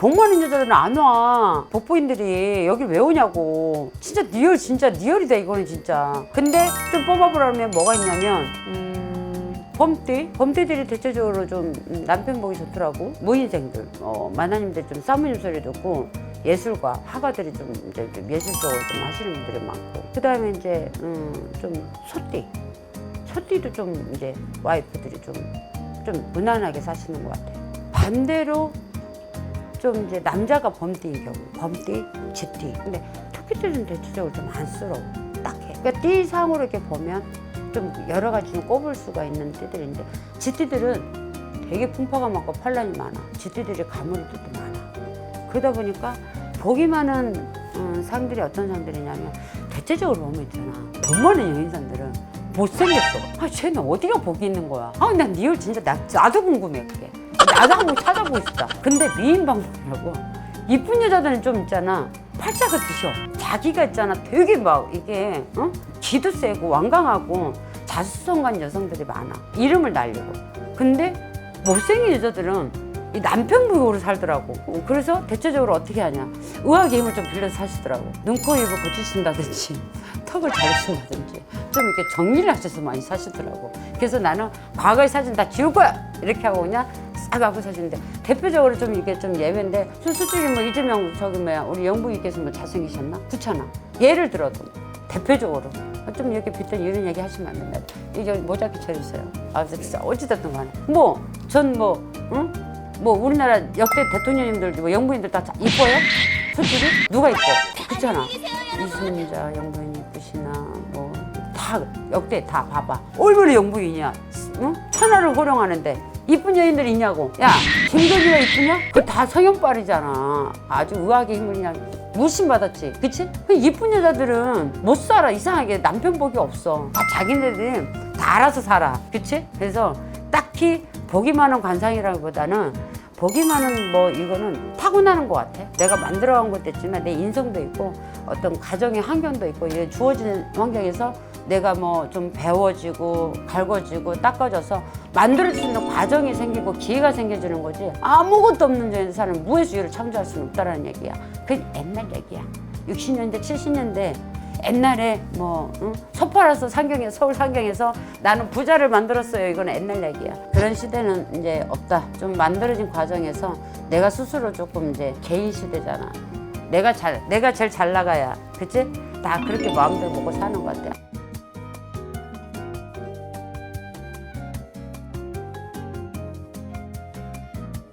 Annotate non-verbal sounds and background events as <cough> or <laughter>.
복 많은 여자들은 안 와. 복부인들이 여길 왜 오냐고. 진짜 리얼, 진짜 리얼이다, 이거는 진짜. 근데 좀 뽑아보라면 뭐가 있냐면, 음, 범띠? 범띠들이 대체적으로 좀 음, 남편 보기 좋더라고. 무인생들, 어, 만화님들 좀 사모님 소리 듣고, 예술가, 화가들이 좀 이제 좀 예술적으로 좀 하시는 분들이 많고. 그 다음에 이제, 음, 좀 소띠. 소띠도 좀 이제 와이프들이 좀, 좀 무난하게 사시는 것 같아요. 반대로 좀 이제 남자가 범띠인 경우 범띠, 쥐띠. 근데 토끼들은 대체적으로 좀 안쓰러워 딱해. 그러니까 띠상으로 이렇게 보면 좀 여러 가지 좀 꼽을 수가 있는 띠들인데 쥐띠들은 되게 풍파가 많고 판란이 많아. 쥐띠들이 가물이들도 많아. 그러다 보니까 많은 음, 상들이 어떤 상들이냐면 대체적으로 보면 있잖아. 돈 많은 여인상들은 못생겼어. 아 쟤는 어디가 복이 있는 거야? 아난 리얼 진짜 나, 나도 궁금해 그게 나도 한번 찾아보고 싶다. 근데 미인 방법이라고 이쁜 여자들은 좀 있잖아. 팔자가 드셔. 자기가 있잖아. 되게 막 이게 어? 기도 세고 완강하고 자수성가한 여성들이 많아. 이름을 날리고. 근데 못생긴 여자들은 이 남편 부부로 살더라고. 어, 그래서 대체적으로 어떻게 하냐. 의학의 힘을 좀 빌려서 사시더라고. 눈, 코, 입을 고치신다든지 <laughs> 턱을 자르신다든지 좀 이렇게 정리를 하셔서 많이 사시더라고. 그래서 나는 과거의 사진 다 지울 거야! 이렇게 하고 그냥 싹 하고 사시는데 대표적으로 좀 이게 좀 예외인데 저 솔직히 뭐 이재명 저기 뭐야 우리 영부인께서 뭐 잘생기셨나? 그렇잖아. 예를 들어도 대표적으로 좀 이렇게 빗던 이런 얘기 하시면 안 된다. 이게 모자기 처리했어요. 아 진짜 어찌됐든 간에 뭐전 뭐 응? 뭐 우리나라 역대 대통령님들 뭐 영부인들 다 이뻐요? 솔직히 누가 이뻐? 그렇잖아. 이순자 영부인 이쁘시나 뭐 다 역대 다 봐봐. 얼마나 영부인이야? 응? 천하를 호령하는데 이쁜 여인들 있냐고. 야 김건희가 이쁘냐? 그다 성형빨이잖아. 아주 의학의 힘을 그냥 무심받았지. 그치? 그 이쁜 여자들은 못 살아. 이상하게 남편 복이 없어. 다 자기네들이 다 알아서 살아. 그치? 그래서 딱히 복이 많은 관상이라기보다는 많은 뭐 이거는 타고나는 것 같아. 내가 만들어간 것도 있지만 내 인성도 있고 어떤 가정의 환경도 있고 이게 주어진 환경에서 내가 뭐 좀 배워지고 갈궈지고 닦아져서 만들 수 있는 과정이 생기고 기회가 생겨지는 거지 아무것도 없는 여인사는 무해수유를 창조할 수는 없다라는 얘기야. 그게 옛날 얘기야. 60년대 70년대 옛날에 뭐 응? 소파라서 상경에 서울 상경에서 나는 부자를 만들었어요. 이건 옛날 얘기야. 그런 시대는 이제 없다. 좀 만들어진 과정에서 내가 스스로 조금 이제 개인 시대잖아. 내가 잘 내가 제일 잘 나가야, 그치? 다 그렇게 마음대로 먹고 사는 것 같아.